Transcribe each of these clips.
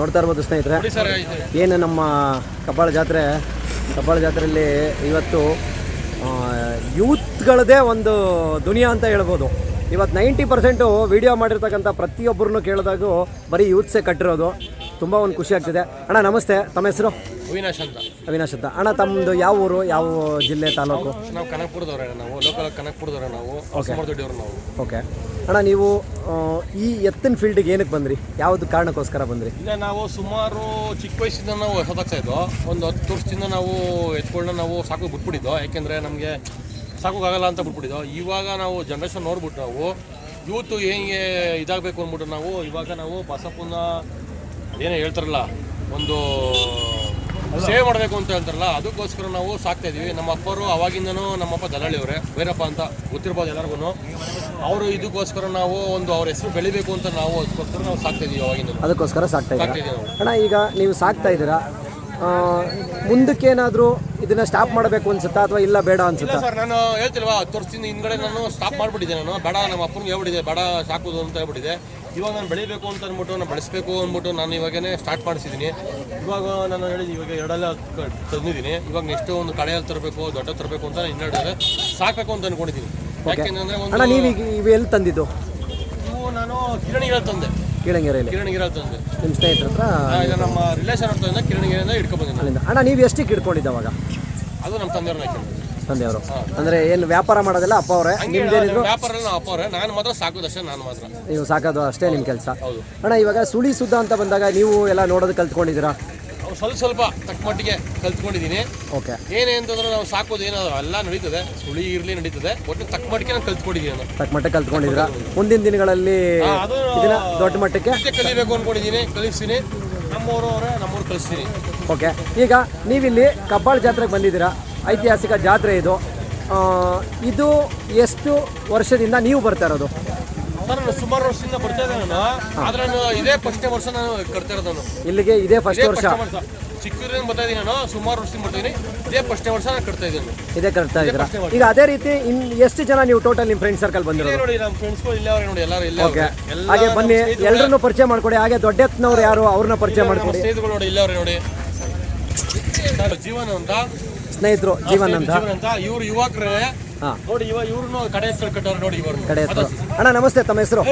ನೋಡ್ತಾ ಇರ್ಬೋದು ಸ್ನೇಹಿತರೆ. ಏನು ನಮ್ಮ ಕಬ್ಬಾಳ ಜಾತ್ರೆ ಕಬ್ಬಾಳ ಜಾತ್ರೆಯಲ್ಲಿ ಇವತ್ತು ಯೂತ್ಗಳದೇ ಒಂದು ದುನಿಯಾ ಅಂತ ಹೇಳ್ಬೋದು. ಇವತ್ತು ನೈಂಟಿ ಪರ್ಸೆಂಟು ವಿಡಿಯೋ ಮಾಡಿರ್ತಕ್ಕಂಥ ಪ್ರತಿಯೊಬ್ಬರನ್ನು ಕೇಳಿದಾಗೂ ಬರೀ ಯೂತ್ಸೇ ಕಟ್ಟಿರೋದು. ತುಂಬ ಒಂದು ಖುಷಿ ಆಗ್ತಿದೆ. ಅಣ್ಣ ನಮಸ್ತೆ. ತಮ್ಮ ಹೆಸರು? ಅವಿನಾಶ್ ಅಂತ. ಅವಿನಾಶ್ ಅಂತ. ಅಣ್ಣ ತಮ್ಮದು ಯಾವ ಊರು ಯಾವ ಜಿಲ್ಲೆ ತಾಲೂಕು? ನಾವು ಕನಕಪುರದವ್ರೆ ನಾವು. ಲೋಕಲ್ ಕನಕಪುರದವ್ರೆ ನಾವು. ನಾವು. ಓಕೆ ಅಣ್ಣ, ನೀವು ಈ ಎತ್ತಿನ ಫೀಲ್ಡಿಗೆ ಏನಕ್ಕೆ ಬಂದ್ರಿ? ಯಾವ್ದು ಕಾರಣಕ್ಕೋಸ್ಕರ ಬಂದ್ರಿ? ಇಲ್ಲ, ನಾವು ಸುಮಾರು ಚಿಕ್ಕ ವಯಸ್ಸಿಂದ ನಾವು ಹೊಸದಾಗ್ತಾ ಇದ್ದೋ, ಒಂದು ಹತ್ತು ವರ್ಷದಿಂದ ನಾವು ಎತ್ಕೊಳ್ಳ ನಾವು ಸಾಕು ಬಿಟ್ಬಿಟ್ಟಿದ್ದೋ. ಯಾಕೆಂದ್ರೆ ನಮಗೆ ಸಾಕೋಕ್ಕಾಗಲ್ಲ ಅಂತ ಬಿಟ್ಬಿಟ್ಟಿದ್ದೋ. ಇವಾಗ ನಾವು ಜನ್ರೇಷನ್ ನೋಡ್ಬಿಟ್ಟು ನಾವು ಯೂತು ಹೆಂಗೆ ಇದಾಗಬೇಕು ಅಂದ್ಬಿಟ್ಟು ನಾವು, ಇವಾಗ ನಾವು ಬಸಪ್ಪನ ಏನೇ ಹೇಳ್ತಾರಲ್ಲ, ಒಂದು ಸೇವೆ ಮಾಡಬೇಕು ಅಂತ ಹೇಳ್ತಾರಲ್ಲ ಅದಕ್ಕೋಸ್ಕರ ನಾವು ಸಾಕ್ತಾ ಇದೀವಿ. ನಮ್ಮ ಅಪ್ಪರು ಅವಾಗಿಂದನೂ ನಮ್ಮಪ್ಪ ದಲ್ಲಾಳಿಯವರೇ ಭೈರಪ್ಪ ಅಂತ ಗೊತ್ತಿರ್ಬೋದು ಎಲ್ಲರಿಗೂ ಅವರು ಇದಕ್ಕೋಸ್ಕರ ನಾವು ಒಂದು ಅವ್ರ ಹೆಸರು ಬೆಳಿಬೇಕು ಅಂತ ನಾವು ಅದಕ್ಕೋಸ್ಕರ ನಾವು ಸಾಕ್ತಾ ಇದೀವಿ ಅವಾಗಿಂದ ಅದಕ್ಕೋಸ್ಕರ ಸಾಕ್ತಾ ಇದ್ದೀರಾ ಇದೀವಿ ಅಣ್ಣ ಈಗ ನೀವು ಸಾಕ್ತಾ ಇದ್ದೀರಾ ಮುಂದಕ್ಕೆ ಏನಾದರೂ ಇದನ್ನ ಸ್ಟಾಪ್ ಮಾಡಬೇಕು ಅನ್ಸುತ್ತಾ ಅಥವಾ ಇಲ್ಲ ಬೇಡ ಅನ್ಸುತ್ತಾ? ಸರ್ ನಾನು ಹೇಳ್ತಿಲ್ವಾ ಹತ್ತು ವರ್ಷದಿಂದ ಹಿಂದ್ಗಡೆ ನಾನು ಸ್ಟಾಪ್ ಮಾಡ್ಬಿಟ್ಟಿದ್ದೆ ನಾನು. ಬೇಡ ನಮ್ಮ ಅಪ್ಪನಿಗೆ ಹೇಳ್ಬಿಟ್ಟಿದೆ ಬೇಡ ಸಾಕುದು ಅಂತ ಹೇಳ್ಬಿಟ್ಟಿದೆ ಇವಾಗ ನಾನು ಬೆಳಿಬೇಕು ಅಂತ ಅಂದ್ಬಿಟ್ಟು ನಾನು ಬೆಳೆಸ್ಬೇಕು ಅಂದ್ಬಿಟ್ಟು ನಾನು ಇವಾಗೇ ಸ್ಟಾರ್ಟ್ ಮಾಡಿಸಿದ್ದೀನಿ ಇವಾಗ ನಾನು ಹೇಳಿದ್ದು ಇವಾಗ ಎರಡೆಲ್ಲ ತಂದಿದ್ದೀನಿ ಇವಾಗ ನೆಕ್ಸ್ಟ್ ಒಂದು ಕಡೆಯಲ್ಲಿ ತರಬೇಕು ದೊಡ್ಡ ತರಬೇಕು ಅಂತ ನಾನು ಸಾಕಬೇಕು ಅಂತ ಅಂದ್ಕೊಂಡಿದ್ದೀನಿ ಯಾಕೆಂದ್ರೆ ಅಣ್ಣ ಒಂದು ನೀವೀಗ ಎಲ್ಲಿ ತಂದಿದ್ದು? ಇವು ನಾನು ಕಿರಣಿಗಿರ ತಂದೆ. ಕೀಳಂಗೆರೆಯಲ್ಲಿ ಕಿರಣಿಗೆರೆ ತಂದೆ. ನಿಮ್ಮ ಸ್ನೇಹಿತರ ಹತ್ರ? ಆ, ಇದು ನಮ್ಮ ರಿಲೇಷನ್ ಅಂತ ಕಿರಣಿಗೆರೆಯಿಂದ ಇಟ್ಕೊಬೋದು ಅಲ್ಲಿಂದ. ಅಣ್ಣ ನೀವು ಎಷ್ಟಕ್ಕೆ ಇಟ್ಕೊಂಡಿದ್ದೆ ಅವಾಗ? ಅದು ನಮ್ಮ ತಂದೆಯವ್ರನ್ನ ಹಾಕಿದ್ದು ತಂದೆಯವರು. ಅಂದ್ರೆ ಏನು ವ್ಯಾಪಾರ ಮಾಡೋದಿಲ್ಲ ಅಪ್ಪ ಅವರೇ. ನಿಮ್ದೇನಿದ್ರು ವ್ಯಾಪಾರ ಅಪ್ಪ ಅವರೇ. ನಾನು ಮಾತ್ರ ಸಾಕೋದಷ್ಟೇ ನಾನು ಮಾತ್ರ. ನೀವು ಸಾಕೋದು ಅಷ್ಟೇ ನಿಮ್ಮ ಕೆಲಸ. ಅಣ್ಣ ಇವಾಗ ಸುಳಿ ಸುದ್ದ ಅಂತ ಬಂದಾಗ ನೀವು ಎಲ್ಲ ನೋಡೋದು ಕಲ್ತ್ಕೊಂಡಿದ್ದೀರಾ? ಸ್ವಲ್ಪ ಸ್ವಲ್ಪ ತಕ್ಕ ಮಟ್ಟಿಗೆ ಕಲ್ತ್ಕೊಂಡಿದ್ದೀನಿ. ಓಕೆ. ಏನೇ ಅಂತಂದ್ರೆ ನಾವು ಸಾಕೋದು ಏನೋ ಎಲ್ಲ ನಡೀತದೆ. ಸುಳಿ ಇರ್ಲಿ ನಡೀತದೆ. ಒಟ್ಟು ತಕ್ಕ ಮಟ್ಟಿಗೆ ನಾನು ಕಲ್ತ್ಕೊಂಡಿದ್ದೀನಿ ನಾನು. ತಕ್ಕ ಮಟ್ಟಕ್ಕೆ ಕಲ್ತ್ಕೊಂಡಿದ್ದೀರಾ? ಮುಂದಿನ ದಿನಗಳಲ್ಲಿ ಇದನ್ನ ದೊಡ್ಡ ಮಟ್ಟಕ್ಕೆ? ಕಲಿಬೇಕು ಅನ್ಕೊಂಡಿದ್ದೀನಿ ಕಲಿಸ್ತೀನಿ. ನಮ್ಮವರು ಅವರೇ ನಮ್ಮವ್ರು ಕಲಿಸ್ತೀನಿ. ಓಕೆ. ಈಗ ನೀವಿಲ್ಲಿ ಕಬ್ಬಾಳ ಜಾತ್ರೆಗೆ ಬಂದಿದ್ದೀರಾ? ಐತಿಹಾಸಿಕ ಜಾತ್ರೆ ಇದು. ಇದು ಎಷ್ಟು ವರ್ಷದಿಂದ ನೀವು ಬರ್ತಾ ಇರೋದು? ಸರ್ ಸುಮಾರು ವರ್ಷದಿಂದ ಬರ್ತಾ ಇದ್ದೆ ನಾನು. ಆದ್ರೆ ನಾನು ಇದೇ ಫಸ್ಟ್ ವರ್ಷ ನಾನು ಕಟ್ತಾ ಇರೋದು ನಾನು. ಇಲ್ಲಿಗೆ ಇದೇ ಫಸ್ಟ್ ವರ್ಷ? ಚಿಕ್ಕದ್ರಿಂದ ಬರ್ತಾ ಇದ್ದೀನಿ ನಾನು ಸುಮಾರು ವರ್ಷದಿಂದ ಬರ್ತೀನಿ ಇದೇ ಫಸ್ಟ್ ವರ್ಷ ನಾನು ಕಟ್ತಾ ಇದ್ದೀನಿ. ಇದೇ ಕಟ್ತಾ ಇದ್ದೀರಾ? ಈಗ ಅದೇ ರೀತಿ ಇನ್ ಎಷ್ಟು ಜನ ನೀವು ಟೋಟಲ್ ನಿಮ್ಮ ಫ್ರೆಂಡ್ ಸರ್ಕಲ್ ಬಂದಿರೋ ನೋಡಿ ನಮ್ಮ ಫ್ರೆಂಡ್ಸ್ಗಳು ಇಲ್ಲ ಅವ್ರೆ ನೋಡಿ ಎಲ್ಲರೂ ಇಲ್ಲ ಓಕೆ ಹಾಗೆ ಬನ್ನಿ ಎಲ್ಲರನ್ನು ಪರಿಚಯ ಮಾಡ್ಕೊಡಿ. ಹಾಗೆ ದೊಡ್ಡ ಎತ್ನವ್ರು ಯಾರು ಅವ್ರನ್ನ ಪರಿಚಯ ಮಾಡ್ಕೊಡಿ. ಸ್ನೇಹಿತರುಗಳು ನೋಡಿ ಇಲ್ಲವರೆ ಅವ್ರೆ ನೋಡಿ. ಜೀವನ್ ಅಂತ ಸ್ನೇಹಿತರು ಜೀವನ್ ಅಂತ ಇವರು ಯುವಕರೇ. ಹಾಂ. ನೋಡಿ ಇವರು ಇವ್ರನ್ನು ಕಡೆ ಹೆಸರು ಕಟ್ಟವ್ರು ನೋಡಿ ಇವರು ಕಡೆ ಹೆಸರು ಅಣ್ಣ ನಮಸ್ತೆ ತಮ್ಮ ಹೆಸರು?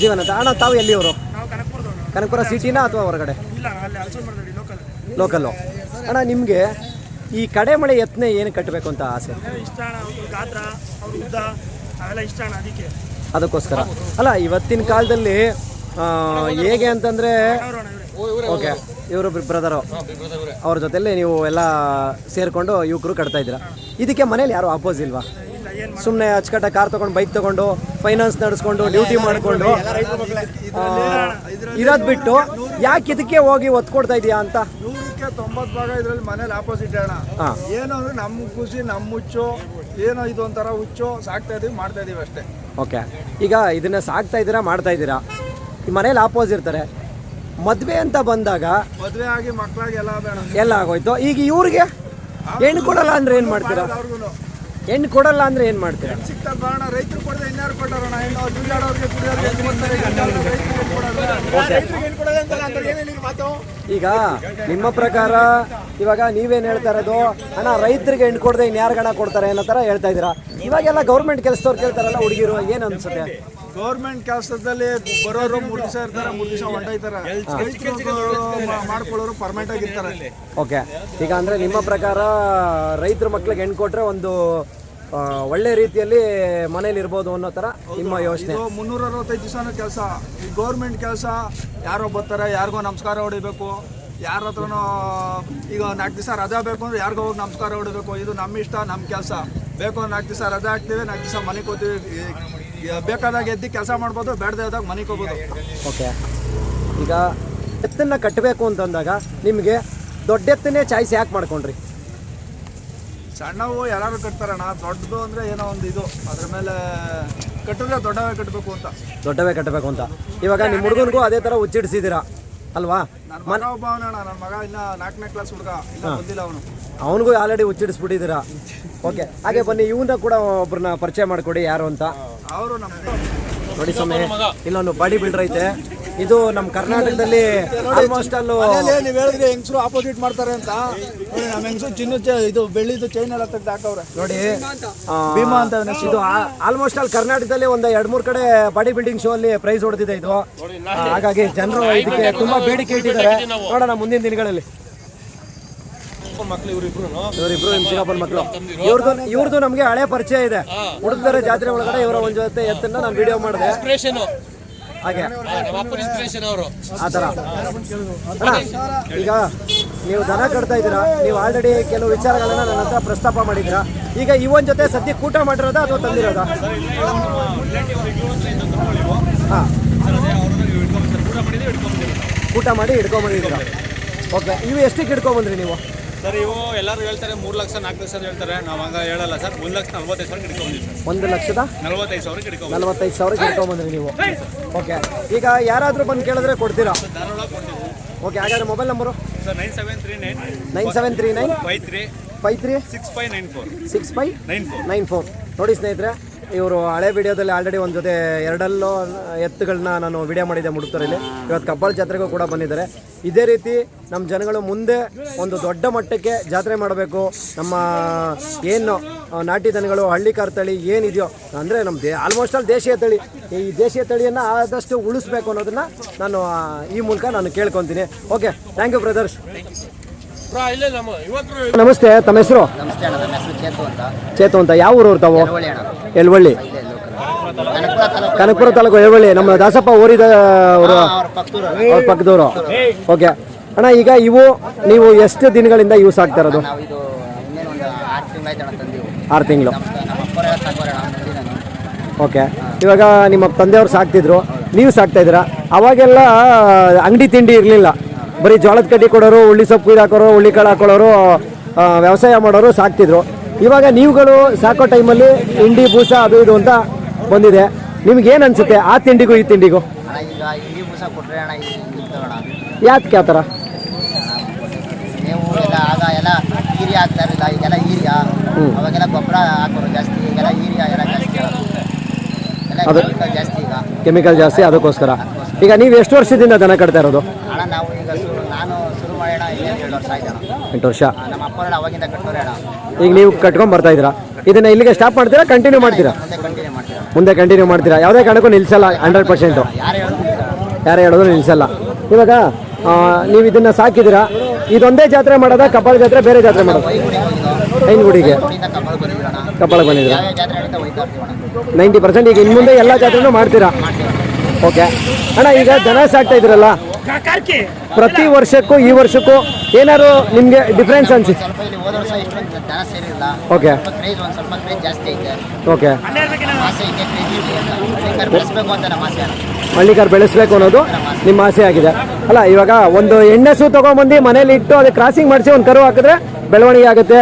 ಜೀವನ್ ಅಂತ ಅಣ್ಣ ತಾವು ಎಲ್ಲಿಯವರು? ನಾವು ಕನಕಪುರದವನು ಕನಕಪುರ ಸಿಟಿನಾ ಅಥವಾ ಹೊರಗಡೆ? ಇಲ್ಲ ಅಲ್ಲಿ ಅಲ್ಸೂರು ಮಾಡ್ತೀವಿ ಲೋಕಲ್ ಲೋಕಲ್ಲು ಅಣ್ಣ ನಿಮಗೆ ಈ ಕಡೆ ಮಳೆ ಎತ್ತನೆ ಏನು ಕಟ್ಟಬೇಕು ಅಂತ ಆಸೆ? ಇಷ್ಟ ಅಣ್ಣ ಅವ್ರ ಗಾತ್ರ ಅವ್ರ ಉದ್ದ ಅವೆಲ್ಲ ಇಷ್ಟ ಅಣ್ಣ ಅದಕ್ಕೆ. ಅದಕ್ಕೋಸ್ಕರ. ಅಲ್ಲ ಇವತ್ತಿನ ಕಾಲದಲ್ಲಿ ಹೇಗೆ ಅಂತಂದರೆ ಅವ್ರು ಓಕೆ. ಇವರು ಬ್ರದರು. ಅವ್ರ. ಜೊತೆಲಿ ನೀವು ಎಲ್ಲ ಸೇರಿಕೊಂಡು ಯುವಕರು ಕಟ್ತಾ ಇದ್ದೀರಾ? ಇದಕ್ಕೆ ಮನೇಲಿ ಯಾರು ಅಪೋಸ್ ಇಲ್ವಾ? ಸುಮ್ಮನೆ ಅಚ್ಚುಕಟ್ಟ ಕಾರ್ ತಗೊಂಡು ಬೈಕ್ ತಗೊಂಡು ಫೈನಾನ್ಸ್ ನಡೆಸ್ಕೊಂಡು ಡ್ಯೂಟಿ ಮಾಡಿಕೊಂಡು ಇರೋದು ಬಿಟ್ಟು ಯಾಕೆ ಇದಕ್ಕೆ ಹೋಗಿ ಒತ್ತು ಕೊಡ್ತಾ ಇದೆಯಾ ಅಂತ? ನೂರಕ್ಕೆ ತೊಂಬತ್ತು ಭಾಗ ಇದರಲ್ಲಿ ಮನೇಲಿ ಆಪೋಸಿಟ್ ಅಣ್ಣ. ಏನೋ ಅಂದ್ರೆ ನಮ್ಮ ಖುಷಿ ನಮ್ಮ ಹುಚ್ಚು ಏನೋ ಇದು ಒಂಥರ ಹುಚ್ಚು ಸಾಕ್ತಾ ಇದೀವಿ ಮಾಡ್ತಾ ಇದೀವಿ ಅಷ್ಟೇ. ಓಕೆ. ಈಗ ಇದನ್ನ ಸಾಕ್ತಾ ಇದ್ದೀರಾ ಮಾಡ್ತಾ ಇದ್ದೀರಾ ಈ ಮನೇಲಿ ಆಪೋಸ್ ಇರ್ತಾರೆ. ಮದುವೆ ಅಂತ ಬಂದಾಗ ಮದುವೆ ಆಗಿ ಮಕ್ಕಳಾಗಿ ಎಲ್ಲ ಬೇಡ. ಎಲ್ಲ ಆಗೋಯ್ತು. ಈಗ ಇವ್ರಿಗೆ ಹೆಣ್ಣು ಕೊಡಲ್ಲ ಅಂದ್ರೆ ಏನು ಮಾಡ್ತೀರಾ? ಅವ್ರಿಗೂ ಹೆಣ್ಣು ಕೊಡಲ್ಲ ಅಂದ್ರೆ ಏನು ಮಾಡ್ತೀರಾ? ಸಿಗ್ತಾರೆ ರೈತರು ಕೊಡದೆ ಇನ್ಯಾರು ಕೊಟ್ಟಾರಣ ಇನ್ನು ದುಡ್ಡಾಡೋರಿಗೆ ಕುಡಿಯೋರಿಗೆ ಎದ್ದು ಬರ್ತಾರೆ, ಗಂಡಾಡೋರು ರೈತರಿಗೆ ಹೆಣ್ಣು ಕೊಡೋದು. ರೈತರಿಗೆ ಹೆಣ್ಣು ಕೊಡೋದು ಅಂತಲ್ಲ ಅಂದ್ರೆ ಏನೇನು ಈಗ ಮಾತು? ಈಗ ನಿಮ್ಮ ಪ್ರಕಾರ ಇವಾಗ ನೀವೇನು ಹೇಳ್ತಾ ಇರೋದು? ಅಣ್ಣ ರೈತರಿಗೆ ಹೆಣ್ಣು ಕೊಡದೆ ಇನ್ಯಾರು ಗಣ ಕೊಡ್ತಾರೆ ಅನ್ನೋ ಥರ ಹೇಳ್ತಾ ಇದ್ದೀರಾ? ಇವಾಗೆಲ್ಲ ಗೌರ್ಮೆಂಟ್ ಕೆಲಸದವ್ರು ಕೇಳ್ತಾರಲ್ಲ ಹುಡುಗಿರು ಏನು ಅನ್ಸುತ್ತೆ? ಗೌರ್ಮೆಂಟ್ ಕೆಲಸದಲ್ಲಿ ಬರೋರು ಮೂರು ದಿವಸ ಇರ್ತಾರೆ ಮೂರು ದಿವಸ ಹೊಂಟೋಯ್ತಾರೆ ಮಾಡ್ಕೊಳ್ಳೋರು ಪರ್ಮನೆಂಟ್ ಆಗಿರ್ತಾರೆ ಓಕೆ. ಈಗ ಅಂದರೆ ನಿಮ್ಮ ಪ್ರಕಾರ ರೈತರ ಮಕ್ಳಿಗೆ ಹೆಣ್ಣು ಕೊಟ್ಟರೆ ಒಂದು ಒಳ್ಳೆ ರೀತಿಯಲ್ಲಿ ಮನೇಲಿ ಇರ್ಬೋದು ಅನ್ನೋ ಥರ ನಿಮ್ಮ ಯೋಚನೆ? ಇದು ಮುನ್ನೂರ ಅರವತ್ತೈದು ದಿವಸನೂ ಕೆಲಸ. ಈ ಗೌರ್ಮೆಂಟ್ ಕೆಲಸ ಯಾರೋ ಬರ್ತಾರೆ ಯಾರಿಗೋ ನಮಸ್ಕಾರ ಹೊಡಿಬೇಕು. ಯಾರ ಹತ್ರನೋ ಈಗ ನಾಲ್ಕು ದಿವಸ ರಜಾ ಬೇಕು ಅಂದ್ರೆ ಯಾರಿಗೋ ಹೋಗಿ ನಮಸ್ಕಾರ ಹೊಡಿಬೇಕು. ಇದು ನಮ್ಮ ಇಷ್ಟ ನಮ್ಮ ಕೆಲಸ. ಬೇಕು ನಾಲ್ಕು ದಿವಸ ರಜಾ ಹಾಕ್ತೀವಿ ನಾಲ್ಕು ದಿವಸ ಮನೆಗೆ ಹೋಗ್ತೀವಿ. ಬೇಕಾದಾಗ ಎದ್ದು ಕೆಲಸ ಮಾಡ್ಬೋದು ಬೇಡದೇ ಇದ್ದಾಗ ಮನೆಗೆ ಹೋಗ್ಬೋದು. ಓಕೆ. ಈಗ ಎತ್ತನ್ನ ಕಟ್ಟಬೇಕು ಅಂತಂದಾಗ ನಿಮಗೆ ದೊಡ್ಡ ಎತ್ತನ್ನೇ ಚಾಯ್ಸ್ ಯಾಕೆ ಮಾಡ್ಕೊಂಡ್ರಿ? ಸಣ್ಣವು ಎಲ್ಲರೂ ಕಟ್ತಾರಣ್ಣ ದೊಡ್ಡದು ಅಂದರೆ ಏನೋ ಒಂದು ಇದು. ಅದ್ರ ಮೇಲೆ ಕಟ್ಟಿದ್ರೆ ದೊಡ್ಡವೇ ಕಟ್ಟಬೇಕು ಅಂತ. ದೊಡ್ಡವೇ ಕಟ್ಟಬೇಕು ಅಂತ. ಇವಾಗ ನಿಮ್ಮ ಹುಡುಗನಿಗೂ ಅದೇ ಥರ ಹುಚ್ಚಿಡ್ಸಿದ್ದೀರಾ ಅಲ್ವಾ? ನನ್ನ ಮಗ ಒಬ್ಬ ಅವನಣ್ಣ ನನ್ನ ಮಗ ಇನ್ನ ನಾಲ್ಕನೇ ಕ್ಲಾಸ್ ಹುಡುಗ ಇಲ್ಲ ಬಂದಿಲ್ಲ ಅವನು. ಅವನಿಗೂ ಆಲ್ರೆಡಿ ಹುಚ್ಚಿಡಿಸ್ಬಿಟ್ಟಿದ್ದೀರಾ ಓಕೆ. ಹಾಗೆ ಬನ್ನಿ ಇವನ್ನ ಕೂಡ ಒಬ್ಬರನ್ನ ಪರಿಚಯ ಮಾಡಿಕೊಡಿ ಯಾರು ಅಂತ. ಅವರು ನಮ್ಮ ನೋಡಿ ಸ್ವಾಮಿ ಇಲ್ಲೊಂದು ಬಾಡಿ ಬಿಲ್ಡರ್ ಐತೆ. ಇದು ನಮ್ಮ ಕರ್ನಾಟಕದಲ್ಲಿ ಆಲ್ಮೋಸ್ಟ್ ಅಲ್ಲೂ ನೀವು ಹೇಳಿದ್ರೆ ಹೆಂಗಸರು ಆಪೋಸಿಟ್ ಮಾಡ್ತಾರೆ ಅಂತ. ನೋಡಿ ನಮ್ಮ ಹೆಂಗಸರು ಚಿನ್ನ ಚ- ಇದು ಬೆಳ್ಳಿದು ಚೈನ್ ಎಲ್ಲ ತೆಗ್ದು ಹಾಕವ್ರೆ. ನೋಡಿ ಭೀಮಾ ಅಂತ ಇದು ಆಲ್ಮೋಸ್ಟ್ ಅಲ್ಲಿ ಕರ್ನಾಟಕದಲ್ಲಿ ಒಂದು ಎರಡ್ ಮೂರ್ ಕಡೆ ಬಾಡಿ ಬಿಲ್ಡಿಂಗ್ ಶೋ ಅಲ್ಲಿ ಪ್ರೈಸ್ ಹೊಡೆದಿದೆ ಇದು. ಹಾಗಾಗಿ ಜನರು ಇದಕ್ಕೆ ತುಂಬಾ ಬೇಡಿಕೆ ಇಟ್ಟಿದ್ದಾರೆ. ನೋಡೋಣ ಮುಂದಿನ ದಿನಗಳಲ್ಲಿ. ಮಕ್ಳು ಇವ್ರಿಬ್ರು. ಇವರಿಬ್ರು ನಿಮ್ ಚಿಕ್ಕಪ್ಪನ ಮಕ್ಕಳು ಇವ್ರದ್ದು ಇವ್ರದ್ದು ನಮ್ಗೆ ಹಳೆ ಪರಿಚಯ ಇದೆ. ಹುಡುಗರ ಜಾತ್ರೆ ಒಳಗಡೆ ಇವರ ಒಂದ್ ಜೊತೆ ಎತ್ತನ್ನ ನಾನು ವಿಡಿಯೋ ಮಾಡಿದೆ. ಇನ್ಸ್ಪಿರೇಷನ್ ಹಾಗೆ. ನಮ್ಮ ಅಪ್ಪನ ಇನ್ಸ್ಪಿರೇಷನ್ ಅವರು. ಆ ಅಣ್ಣ ಈಗ ನೀವು ದನ ಕಟ್ತಾ ಇದ್ದೀರಾ? ನೀವು ಆಲ್ರೆಡಿ ಕೆಲವು ವಿಚಾರಗಳನ್ನ ನನ್ನ ಹತ್ರ ಪ್ರಸ್ತಾಪ ಮಾಡಿದ್ದೀರಾ? ಈಗ ಇವನ್ ಜೊತೆ ಸದ್ಯ ಕೂಟ ಮಾಡಿರೋದಾ ಅಥವಾ ತಂದಿರೋದ? ಹಾಂ. ಊಟ ಮಾಡಿ ಹಿಡ್ಕೊಂಬಂದಿದ್ದೀರಾ? ಓಕೆ ಇವು ಎಷ್ಟಕ್ಕೆ ಹಿಡ್ಕೊಂಬಂದ್ರಿ ನೀವು? ಸರ್ ಇವು ಎಲ್ಲರೂ ಹೇಳ್ತಾರೆ ಮೂರು ಲಕ್ಷ ನಾಲ್ಕು ಲಕ್ಷ ಅಂತ ಹೇಳ್ತಾರೆ. ನಾವು ಹಂಗ ಹೇಳಲ್ಲ ಸರ್. ಒಂದು ಲಕ್ಷ ನಲ್ವತ್ತೈದು ಸಾವಿರ ಹಿಡ್ಕೊಂಡಿದ್ದೀವಿ ಸರ್. ಒಂದು ಲಕ್ಷದ? ನಲ್ವತ್ತೈದು ಸಾವಿರ ಹಿಡ್ಕೊಂಡು ನಲವತ್ತೈದು ಸಾವಿರ ಹಿಡ್ಕೊಂಬಂದ್ರಿ ನೀವು. ಓಕೆ. ಈಗ ಯಾರಾದರೂ ಬಂದು ಕೇಳಿದ್ರೆ ಕೊಡ್ತೀರಾ? ಧಾರವಾಡ ಓಕೆ ಹಾಗಾದ್ರೆ mobile number sir nine seven three nine nine seven three nine? Five three five three? Six five nine four. Six five? Nine four. Nine four. ನೋಡಿ ಸ್ನೇಹಿತರೆ ಇವರು ಹಳೆ ವಿಡಿಯೋದಲ್ಲಿ ಆಲ್ರೆಡಿ ಒಂದು ಜೊತೆ ಎರಡಲ್ಲೋ ಎತ್ತುಗಳನ್ನ ನಾನು ವಿಡಿಯೋ ಮಾಡಿದ್ದೆ ಮುಡುಕ್ತರಲ್ಲಿ ಇವತ್ತು ಕಬ್ಬಾಳ ಜಾತ್ರೆಗೂ ಕೂಡ ಬಂದಿದ್ದಾರೆ. ಇದೇ ರೀತಿ ನಮ್ಮ ಜನಗಳು ಮುಂದೆ ಒಂದು ದೊಡ್ಡ ಮಟ್ಟಕ್ಕೆ ಜಾತ್ರೆ ಮಾಡಬೇಕು. ನಮ್ಮ ಏನು ನಾಟಿ ದನಗಳು ಹಳ್ಳಿಕಾರ್ ತಳಿ ಏನಿದೆಯೋ, ಅಂದರೆ ನಮ್ಮ ದೇ ಆಲ್ಮೋಸ್ಟ್ ಆಲ್ ದೇಶೀಯ ತಳಿ. ಈ ದೇಶೀಯ ತಳಿಯನ್ನು ಆದಷ್ಟು ಉಳಿಸ್ಬೇಕು ಅನ್ನೋದನ್ನು ನಾನು ಈ ಮೂಲಕ ನಾನು ಕೇಳ್ಕೊತೀನಿ. Okay thank you brothers bro ಇಲ್ಲೇ ನಮ್ಮ ಇವತ್ತು ನಮಸ್ತೆ ತಮ್ಮ ಹೆಸರು? ನಮಸ್ತೆ ಅಣ್ಣ ನನ್ನ ಹೆಸರು ಚೇತು ಅಂತ. ಯಾವ ಊರು ತಾವು? ಎಲ್ವಳ್ಳಿ ಕನಕಪುರ ತಾಲೂಕು. ಎಳ್ವಳ್ಳಿ ನಮ್ಮ ದಾಸಪ್ಪ ಊರಿದ ಅವರು ಅವ್ರ ಪಕ್ಕದವರು ಓಕೆ. ಅಣ್ಣ ಈಗ ಇವು ನೀವು ಎಷ್ಟು ದಿನಗಳಿಂದ ಯೂಸ್ ಆಗ್ತಾ ಇರೋದು? ಆರು ತಿಂಗಳು ಓಕೆ. ಇವಾಗ ನಿಮ್ಮ ತಂದೆಯವ್ರು ಸಾಕ್ತಿದ್ರು. ನೀವು ಸಾಕ್ತಾ ಇದ್ದೀರಾ? ಅವಾಗೆಲ್ಲ ಅಂಗಡಿ ತಿಂಡಿ ಇರಲಿಲ್ಲ. ಬರೀ ಜೋಳದ ಕಡ್ಡಿ ಕೊಡೋರು ಹುಳ್ಳಿ ಸೊಪ್ಪು ಕುಯ್ದು ಹಾಕೋರು ಹುಳ್ಳಿ ಕಾಳು ಹಾಕೊಳ್ಳೋರು ವ್ಯವಸಾಯ ಮಾಡೋರು ಸಾಕ್ತಿದ್ರು. ಇವಾಗ ನೀವುಗಳು ಸಾಕೋ ಟೈಮಲ್ಲಿ ಹಿಂಡಿ ಭೂಸ ಅದು ಇದು ಅಂತ ಬಂದಿದೆ. ನಿಮ್ಗೆ ಏನು ಅನ್ಸುತ್ತೆ? ಆ ತಿಂಡಿಗೂ ಈ ತಿಂಡಿಗೂ? ಯಾಕೆ ಆ ಥರ? ನೀವು ಎಲ್ಲ ಆಗ ಎಲ್ಲ ಹೀರಿಯ ಹಾಕ್ತಾ ಇರಲಿಲ್ಲ ಈಗೆಲ್ಲ ಹೀರಿಯ ಅವಾಗೆಲ್ಲ ಗೊಬ್ಬರ ಹಾಕೋರು ಜಾಸ್ತಿ ಈಗೆಲ್ಲ ಹೀರಿಯ ಎಲ್ಲ ಜಾಸ್ತಿ ಎಲ್ಲ chemical ಜಾಸ್ತಿ ಈಗ. ಕೆಮಿಕಲ್ ಜಾಸ್ತಿ ಅದಕ್ಕೋಸ್ಕರ. ಈಗ ನೀವು ಎಷ್ಟು ವರ್ಷದಿಂದ ದನ ಕಟ್ತಾ ಇರೋದು? ಅಣ್ಣ ನಾವು ಈಗ ಶುರು ನಾನು ಶುರು ಮಾಡೋಣ ಇನ್ನೇನು ಎರಡು ವರ್ಷ ಆಯ್ತು ಅಣ್ಣ. ಎಂಟು ವರ್ಷ. ಆ, ನಮ್ಮ ಅಪ್ಪರ ಅವಾಗಿಂದ ಕಟ್ಟೋರೆ ಅಣ್ಣ. ಈಗ ನೀವು ಕಟ್ಕೊಂಡ್ ಬರ್ತಾ ಇದ್ದೀರಾ? ಇದನ್ನ ಇಲ್ಲಿಗೆ ಸ್ಟಾಪ್ ಮಾಡ್ತೀರಾ ಕಂಟಿನ್ಯೂ ಮಾಡ್ತೀರಾ? ಮುಂದೆ ಕಂಟಿನ್ಯೂ ಮಾಡ್ತೀರಾ ಮುಂದೆ ಕಂಟಿನ್ಯೂ ಮಾಡ್ತೀರಾ? ಯಾವುದೇ ಕಾರಣಕ್ಕೂ ನಿಲ್ಸಲ್ಲ ಹಂಡ್ರೆಡ್ ಪರ್ಸೆಂಟು ಯಾರು ಹೇಳೋದು ಯಾರು ಹೇಳೋದು ನಿಲ್ಸಲ್ಲ. ಇವಾಗ ಆ, ನೀವು ಇದನ್ನ ಸಾಕಿದ್ದೀರಾ? ಇದೊಂದೇ ಜಾತ್ರೆ ಮಾಡೋದಾ ಕಬ್ಬಾಳ ಜಾತ್ರೆ ಬೇರೆ ಜಾತ್ರೆ ಮಾಡೋದು? ವೈಗುಡಿಗೆ ಹೋಗಿದ್ದು. ಕಬ್ಬಾಳ ಕಬ್ಬಾಳಕ್ಕೆ ಬಂದಿದ್ದೀರಾ? ಯಾವ ಜಾತ್ರೆ ನಡೀತಾ ಹೋಯ್ತಾ ಇರ್ತೀವಿ ಅಣ್ಣ. ನೈಂಟಿ ಪರ್ಸೆಂಟ್ ಈಗ ಇನ್ನು ಮುಂದೆ ಎಲ್ಲ ಜಾತ್ರೆನೂ ಮಾಡ್ತೀರಾ? ಓಕೆ ಅಣ್ಣ, ಈಗ ದನ ಸಾಕ್ತಾ ಇದ್ರಲ್ಲ ಪ್ರತಿ ವರ್ಷಕ್ಕೂ, ಈ ವರ್ಷಕ್ಕೂ ಏನಾದ್ರು ನಿಮಗೆ ಡಿಫ್ರೆನ್ಸ್ ಅನ್ಸುತ್ತೆ? ಓಕೆ ಓಕೆ ಬೆಳೆಸ್ಬೇಕು ಅನ್ನೋದು ನಿಮ್ಮ ಆಸೆ ಆಗಿದೆ. ಅಲ್ಲ, ಇವಾಗ ಒಂದು ಎಣ್ಣೆಸು ತಗೊಂಬಂದು ಮನೇಲಿ ಇಟ್ಟು ಅದಕ್ಕೆ ಕ್ರಾಸಿಂಗ್ ಮಾಡಿಸಿ ಒಂದು ಕರು ಹಾಕಿದ್ರೆ ಬೆಳವಣಿಗೆ ಆಗುತ್ತೆ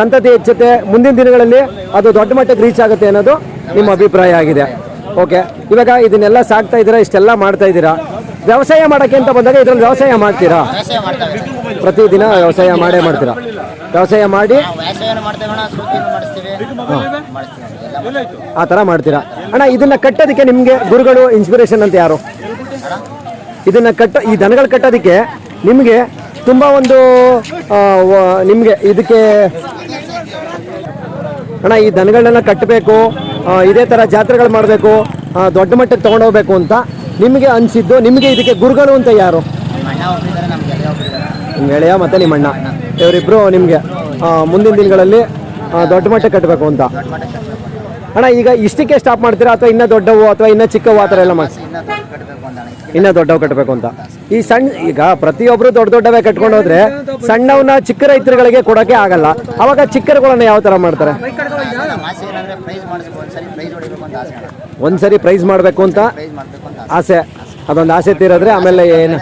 ಸಂತತಿ ಹೆಚ್ಚುತ್ತೆ. ಮುಂದಿನ ದಿನಗಳಲ್ಲಿ ಅದು ದೊಡ್ಡ ಮಟ್ಟಕ್ಕೆ ರೀಚ್ ಆಗುತ್ತೆ ಅನ್ನೋದು ನಿಮ್ಮ ಅಭಿಪ್ರಾಯ ಆಗಿದೆ. ಓಕೆ. ಇವಾಗ ಇದನ್ನೆಲ್ಲ ಸಾಕ್ತಾ ಇದ್ದೀರಾ ಇಷ್ಟೆಲ್ಲ ಮಾಡ್ತಾ ಇದ್ದೀರಾ? ವ್ಯವಸಾಯ ಮಾಡೋಕ್ಕೆ ಅಂತ ಬಂದಾಗ ಇದರಲ್ಲಿ ವ್ಯವಸಾಯ ಮಾಡ್ತೀರಾ? ವ್ಯವಸಾಯ ಮಾಡ್ತೇವೆ ಪ್ರತಿದಿನ ವ್ಯವಸಾಯ ಮಾಡೇ ಮಾಡ್ತೀರಾ? ವ್ಯವಸಾಯ ಮಾಡಿ? ನಾವು ವ್ಯವಸಾಯನೂ ಮಾಡ್ತೇವೆ ಅಣ್ಣ ಸೂತಿನೂ ಮಾಡಿಸ್ತೀವಿ. ಮಾಡಿಸ್ತೀವಿ ಎಲ್ಲ ಮಾಡ್ತೀವಿ. ಆ ಥರ ಮಾಡ್ತೀರಾ? ಅಣ್ಣ ಇದನ್ನ ಕಟ್ಟೋದಕ್ಕೆ ನಿಮಗೆ ಗುರುಗಳು ಇನ್ಸ್ಪಿರೇಷನ್ ಅಂತ ಯಾರು? ಇದನ್ನ ಕಟ್ಟ ಈ ದನಗಳು ಕಟ್ಟೋದಕ್ಕೆ ನಿಮಗೆ ತುಂಬ ಒಂದು ಆ, ವ- ನಿಮಗೆ ಇದಕ್ಕೆ ಅಣ್ಣ ಈ ದನಗಳನ್ನೆಲ್ಲ ಕಟ್ಟಬೇಕು ಇದೇ ಥರ ಜಾತ್ರೆಗಳು ಮಾಡಬೇಕು. ದೊಡ್ಡ ಮಟ್ಟಕ್ಕೆ ತೊಗೊಂಡೋಗ್ಬೇಕು ಅಂತ ನಿಮಗೆ ಅನಿಸಿದ್ದು, ನಿಮಗೆ ಇದಕ್ಕೆ ಗುರುಗಳು ಅಂತ ಯಾರು? ನಮ್ಮ ಗೆಳೆಯ ಮತ್ತು ನಿಮ್ಮ ಅಣ್ಣ. ಇವರಿಬ್ಬರು ನಿಮಗೆ ಮುಂದಿನ ದಿನಗಳಲ್ಲಿ ದೊಡ್ಡ ಮಟ್ಟಕ್ಕೆ ಕಟ್ಟಬೇಕು ಅಂತ. ಮಟ್ಟ ಅಣ್ಣ, ಈಗ ಇಷ್ಟಕ್ಕೆ ಸ್ಟಾಪ್ ಮಾಡ್ತೀರಾ ಅಥವಾ ಇನ್ನೂ ದೊಡ್ಡವು ಅಥವಾ ಇನ್ನೂ ಚಿಕ್ಕವು ಆ ಥರ ಎಲ್ಲ ಮಾಡಿ? ಇನ್ನೂ ದೊಡ್ಡವು ಕಟ್ಟಬೇಕು ಅಂತ. ಈ ಸಣ್ಣ ಈಗ ಪ್ರತಿಯೊಬ್ಬರು ದೊಡ್ಡ ದೊಡ್ಡವೇ ಕಟ್ಕೊಂಡು ಹೋದ್ರೆ ಸಣ್ಣವನ್ನ ಚಿಕ್ಕ ರೈತರುಗಳಿಗೆ ಕೊಡೋಕೆ ಆಗಲ್ಲ. ಅವಾಗ ಚಿಕ್ಕರುಗಳನ್ನ ಯಾವ ಥರ ಮಾಡ್ತಾರೆ ನಮ್ಮ ಆಸೆ ಏನಂದ್ರೆ ಪ್ರೈಸ್ ಮಾಡಿಸ್ಬೇಕು ಒಂದ್ಸರಿ ಪ್ರೈಸ್ ಹೊಡಿಬೇಕು ಅಂತ ಆಸೆ ಸರಿ ಒಂದ್ಸರಿ ಪ್ರೈಸ್ ಮಾಡಬೇಕು ಅಂತ ಆಸೆ. ಅದೊಂದು ಆಸೆ ತೀರಿದ್ರೆ ಆಮೇಲೆ ಏನು?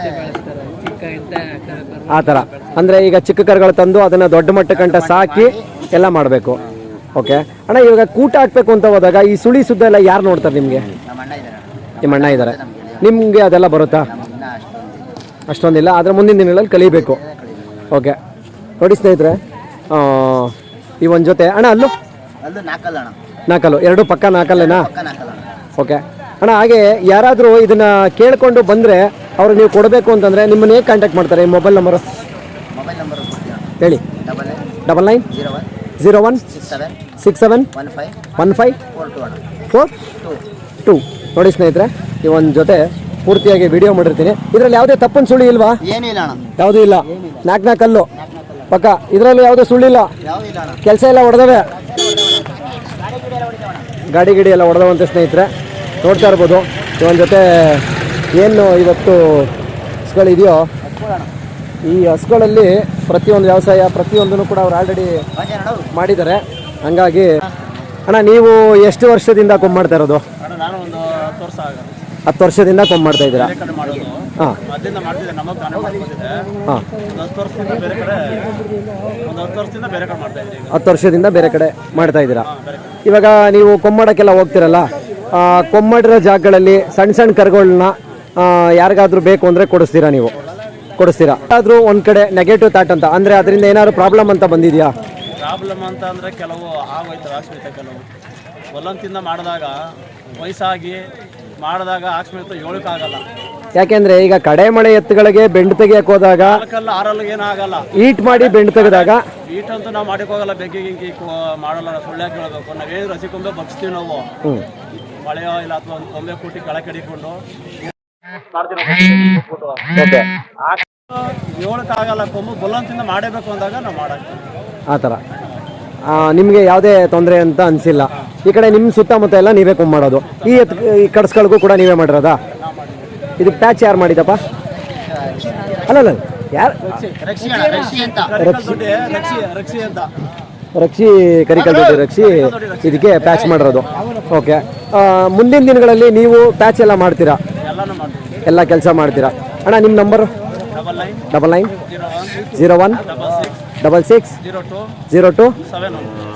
ಆ ಥರ. ಅಂದರೆ ಈಗ ಚಿಕ್ಕ ಕರುಗಳು ತಂದು ಅದನ್ನು ದೊಡ್ಡ ಮಟ್ಟಕ್ಕಂಟ ಸಾಕಿ ಎಲ್ಲ ಮಾಡಬೇಕು. ಓಕೆ ಅಣ್ಣ ಇವಾಗ ಕೂಟ ಹಾಕ್ಬೇಕು ಅಂತ ಹೋದಾಗ ಈ ಸುಳಿ ಸುದ್ದ ಎಲ್ಲ ಯಾರು ನೋಡ್ತಾರೆ ನಿಮಗೆ? ನಮ್ಮ ಅಣ್ಣ ಇದ್ದಾರೆ ನಿಮಗೆ ಅದೆಲ್ಲ ಬರುತ್ತಾ? ಅಷ್ಟೊಂದಿಲ್ಲ. ಆದರೆ ಮುಂದಿನ ದಿನಗಳಲ್ಲಿ ಕಲಿಬೇಕು. ಓಕೆ ನೋಡಿ ಸ್ನೇಹಿತರೆ ಈ ಒಂದು ಜೊತೆ. ಅಣ್ಣ ಅಲ್ಲು? ನಾಕಲ್ಲು ನಾಲ್ಕಲ್ಲ ಎರಡು ಪಕ್ಕ ನಾಕಲ್ಲೇನಾ? ಓಕೆ. ಅಣ್ಣ ಹಾಗೆ ಯಾರಾದರೂ ಇದನ್ನು ಕೇಳಿಕೊಂಡು ಬಂದರೆ ಅವರು ನೀವು ಕೊಡಬೇಕು ಅಂತಂದರೆ ನಿಮ್ಮನ್ನ ಹೇಗೆ ಕಾಂಟ್ಯಾಕ್ಟ್ ಮಾಡ್ತಾರೆ? ಈ ಮೊಬೈಲ್ ನಂಬರು ಮೊಬೈಲ್ ನಂಬರ್ ಹೇಳಿ. Double nine double nine zero one zero one six seven one five one five four two ನೋಡಿ ಸ್ನೇಹಿತರೆ ಈ ಒಂದು ಜೊತೆ ಪೂರ್ತಿಯಾಗಿ ವಿಡಿಯೋ ಮಾಡಿರ್ತೀನಿ. ಇದರಲ್ಲಿ ಯಾವುದೇ ತಪ್ಪನ್ನು ಸುಳ್ಳು ಇಲ್ವಾ? ಯಾವುದೂ ಇಲ್ಲ. ನಾಲ್ಕು ನಾಲ್ಕು ಕಲ್ಲು. ಪಕ್ಕ ಇದರಲ್ಲಿ ಯಾವುದೇ ಸುಳ್ಳಿಲ್ಲ ಕೆಲಸ ಎಲ್ಲ ಹೊಡೆದವೆ? ಗಾಡಿ ಗಿಡಿ ಎಲ್ಲ ಹೊಡೆದವಂತೆ ಸ್ನೇಹಿತರೆ. ನೋಡ್ತಾ ಇರ್ಬೋದು. ನಿಮ್ಮ ಜೊತೆ ಏನು ಇವತ್ತು ಹಸುಗಳಿದೆಯೋ ಈ ಹಸುಗಳಲ್ಲಿ ಪ್ರತಿಯೊಂದು ವ್ಯವಸಾಯ ಪ್ರತಿಯೊಂದನ್ನು ಕೂಡ ಅವ್ರು ಆಲ್ರೆಡಿ ಮಾಡಿದ್ದಾರೆ. ಹಂಗಾಗಿ ಅಣ್ಣ ನೀವು ಎಷ್ಟು ವರ್ಷದಿಂದ ಕೊಂಬ್ ಮಾಡ್ತಾ ಇರೋದು? ಒಂದು ಹತ್ತು ವರ್ಷದಿಂದ ಕೊಂಬ್ ಮಾಡ್ತಾ ಇದ್ದೀರಾ? ಹಾಂ. ಹತ್ತು ವರ್ಷದಿಂದ ಬೇರೆ ಕಡೆ ಒಂದು ಮಾಡ್ತಾ ಇದ್ದೀರಾ? ಇವಾಗ ನೀವು ಕೊಮ್ಮಡಕ್ಕೆಲ್ಲ ಹೋಗ್ತಿರಲ್ಲ? ಆ, ಕೊಮ್ಮಡಿರೋ ಜಾಗಗಳಲ್ಲಿ ಸಣ್ಣ ಸಣ್ಣ ಕರುಗಳನ್ನ ಯಾರಿಗಾದ್ರೂ ಬೇಕು ಅಂದರೆ ಕೊಡಿಸ್ತೀರಾ ನೀವು? ಕೊಡಿಸ್ತೀರಾ? ಆದರೂ ಒಂದು ಕಡೆ ನೆಗೆಟಿವ್ ಥಾಟ್ ಅಂತ ಅಂದರೆ ಅದರಿಂದ ಏನಾದ್ರು ಪ್ರಾಬ್ಲಮ್ ಅಂತ ಬಂದಿದೆಯಾ? ಪ್ರಾಬ್ಲಮ್ ಅಂತ ಅಂದರೆ ಕೆಲವು ಆಗೋಯ್ತು ಆಸ್ಮಿತ ಕೆಲವು ಒಲ್ಲಂತಿಂದ ಮಾಡಿದಾಗ ವಯಸ್ಸಾಗಿ ಮಾಡಿದಾಗ ಆಸ್ಮಿತ ಹೇಳೋಕ್ಕಾಗಲ್ಲ ಯಾಕೆಂದ್ರೆ ಈಗ ಕಡೆ ಮಳೆ ಎತ್ತುಗಳಿಗೆ ಬೆಂಡ್ ತೆಗಿಯಕ್ಕೆ ಹೋದಾಗ ನಾಲ್ಕಲ್ಲ ಆರಲ್ಲಿ ಏನೂ ಆಗಲ್ಲ. ಈಟ್ ಮಾಡಿ ಬೆಂಡ್ ತೆಗೆದಾಗ ಈಟಂತೂ ನಾವು ಮಾಡಕ್ಕೆ ಹೋಗಲ್ಲ ಬೆಂಕಿ ಗಿಂಕಿ ಕೊ- ಮಾಡಲ್ಲ ಸುಳ್ಳು ಕೇಳಬೇಕು. ನಾವೇನು ರಸಿಕೊಂಬೆ ಬಗ್ಸ್ತೀವಿ ನಾವು. ಮಳೆಯೋ ಇಲ್ಲ ಅಥವಾ ಒಂದು ಕೊಂಬೆ ಕೂಟಿ ಕೆಳ ಕಡಿಕೊಂಡು ಓಕೆ. ಏಳಕ್ಕಾಗಲ್ಲ ಕೊಂಬು ಬುಲ್ಲಂತಿಂದ ಮಾಡಬೇಕು ಅಂದಾಗ ನಾವು ಮಾಡಕ್ಕೆ ಆ ಥರ. ನಿಮಗೆ ಯಾವುದೇ ತೊಂದರೆ ಅಂತ ಅನಿಸಿಲ್ಲ. ಈ ಕಡೆ ನಿಮ್ಮ ಸುತ್ತಮುತ್ತ ಎಲ್ಲ ನೀವೇ ಕೊಂಬ ಮಾಡೋದು. ಈ ಎತ್ ಈ ಕಡ್ಸ್ಗಳಿಗೂ ಕೂಡ ನೀವೇ ಮಾಡಿರೋದಾ? ಇದು ಪ್ಯಾಚ್ ಯಾರು ಮಾಡಿದಪ್ಪ? ಅಲ್ಲ ಯಾರು? ರಕ್ಷಿ ಅಣ್ಣ ರಕ್ಷಿ ಅಂತ. ರಕ್ಷಿ ರಕ್ಷಿ ಅಂತ. ರಕ್ಷಿ ಕರಿಕಲ್ ಜೊತೆ ರಕ್ಷಿ ಇದಕ್ಕೆ ಪ್ಯಾಚ್ ಮಾಡಿರೋದು. ಓಕೆ ಮುಂದಿನ ದಿನಗಳಲ್ಲಿ ನೀವು ಪ್ಯಾಚ್ ಎಲ್ಲ ಮಾಡ್ತೀರಾ? ಎಲ್ಲ ಕೆಲಸ ಮಾಡ್ತೀರಾ? ಅಣ್ಣ ನಿಮ್ಮ number double nine zero one double six zero two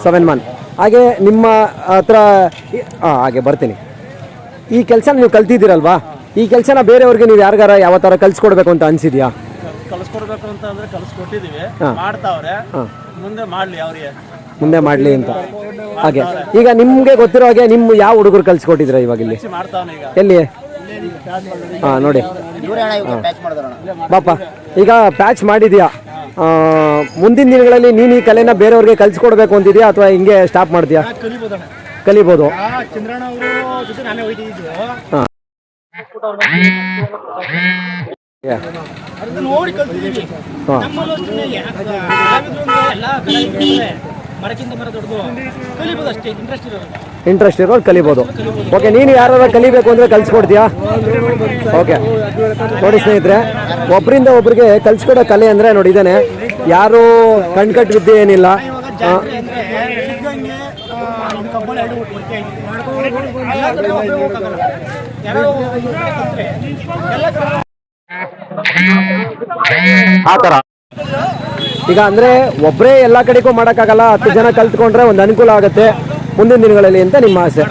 seven one ಹಾಗೆ ನಿಮ್ಮ ಹತ್ರ ಹಾಂ ಹಾಗೆ ಬರ್ತೀನಿ. ಈ ಕೆಲಸ ನೀವು ಕಲ್ತಿದ್ದೀರಲ್ವಾ? ಈ ಕೆಲಸನ ಬೇರೆಯವ್ರಿಗೆ ನೀವು ಯಾರಿಗಾರ ಯಾವ ಥರ ಕಲಿಸ್ಕೊಡ್ಬೇಕು ಅಂತ ಅನಿಸಿದ್ಯಾ? ಕಲಿಸ್ಕೊಡ್ಬೇಕು ಅಂತ ಅಂದರೆ ಕಲಿಸ್ಕೊಟ್ಟಿದೀವಿ. ಮಾಡ್ತಾವ್ರೆ. ಹಾಂ. ಮುಂದೆ ಮಾಡ್ಲಿ ಅಂತ. ಹಾಗೆ. ಈಗ ನಿಮಗೆ ಗೊತ್ತಿರೋ ಹಾಗೆ ನಿಮ್ಮ ಯಾವ ಹುಡುಗರು ಕಲಿಸ್ಕೊಟ್ಟಿದ್ರ ಇವಾಗ ಇಲ್ಲಿ? ಎಲ್ಲಿ? ಹಾಂ ನೋಡಿ. ಬಾಪ ಈಗ ಪ್ಯಾಚ್ ಮಾಡಿದ್ಯಾ? ಮುಂದಿನ ದಿನಗಳಲ್ಲಿ ನೀನು ಈ ಕಲೆನ ಬೇರೆಯವ್ರಿಗೆ ಕಲಿಸ್ಕೊಡ್ಬೇಕು ಅಂತಿದ್ಯಾ ಅಥವಾ ಹಿಂಗೆ ಸ್ಟಾಪ್ ಮಾಡ್ತೀಯಾ? ಕಲಿಬೋದು. ಹಾಂ. ನೋಡಿ ಕಲ್ತಿದ್ದೀವಿ ಹಾಂ. ನಮ್ಮಲ್ಲೂ ಅಷ್ಟೇ ಕಲಾವಿದ್ರು ಅಂದ್ರೆ ಎಲ್ಲ ಕಲಾವಿದ್ರು ಮರಕ್ಕಿಂತ ಮರ ದೊಡ್ಡದು. ಕಲಿಬೋದು ಅಷ್ಟೇ. ಇಂಟ್ರೆಸ್ಟ್ ಇರೋದು ಇಂಟ್ರೆಸ್ಟ್ ಇರೋರು ಕಲಿಬೋದು. ಓಕೆ ನೀನು ಯಾರು ಕಲಿಬೇಕು ಅಂದರೆ ಕಲಿಸ್ಕೊಡ್ತೀಯಾ? ಓಕೆ ನೋಡಿ ಸ್ನೇಹಿತರೆ ಒಬ್ಬರಿಂದ ಒಬ್ಬರಿಗೆ ಕಲಿಸ್ಕೊಡೋ ಕಲೆ ಅಂದರೆ ನೋಡಿದ್ದಾನೆ ಯಾರು ಕಣ್ಕಟ್ಟು ವಿದ್ಯೆ ಏನಿಲ್ಲ. ಆ, ಆ ಥರ. ಈಗ ಅಂದರೆ ಒಬ್ಬರೇ ಎಲ್ಲ ಕಡೆಗೂ ಮಾಡೋಕ್ಕಾಗಲ್ಲ, ಹತ್ತು ಜನ ಕಲ್ತ್ಕೊಂಡ್ರೆ ಒಂದು ಅನುಕೂಲ ಆಗುತ್ತೆ ಮುಂದಿನ ದಿನಗಳಲ್ಲಿ ಅಂತ ನಿಮ್ಮ ಆಸೆ.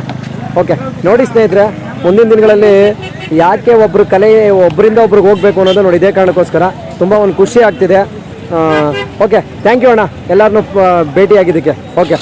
ಓಕೆ ನೋಡಿ ಸ್ನೇಹಿತರೆ, ಮುಂದಿನ ದಿನಗಳಲ್ಲಿ ಯಾಕೆ ಒಬ್ಬರು ಕಲೆ ಒಬ್ಬರಿಂದ ಒಬ್ರಿಗೆ ಹೋಗಬೇಕು ಅನ್ನೋದು ನೋಡಿ ಇದೇ ಕಾರಣಕ್ಕೋಸ್ಕರ ತುಂಬ ಒಂದು ಖುಷಿ ಆಗ್ತಿದೆ. ಓಕೆ ಥ್ಯಾಂಕ್ ಯು ಅಣ್ಣ. ಎಲ್ಲರನ್ನೂ ಭೇಟಿಯಾಗಿದ್ದಕ್ಕೆ. ಓಕೆ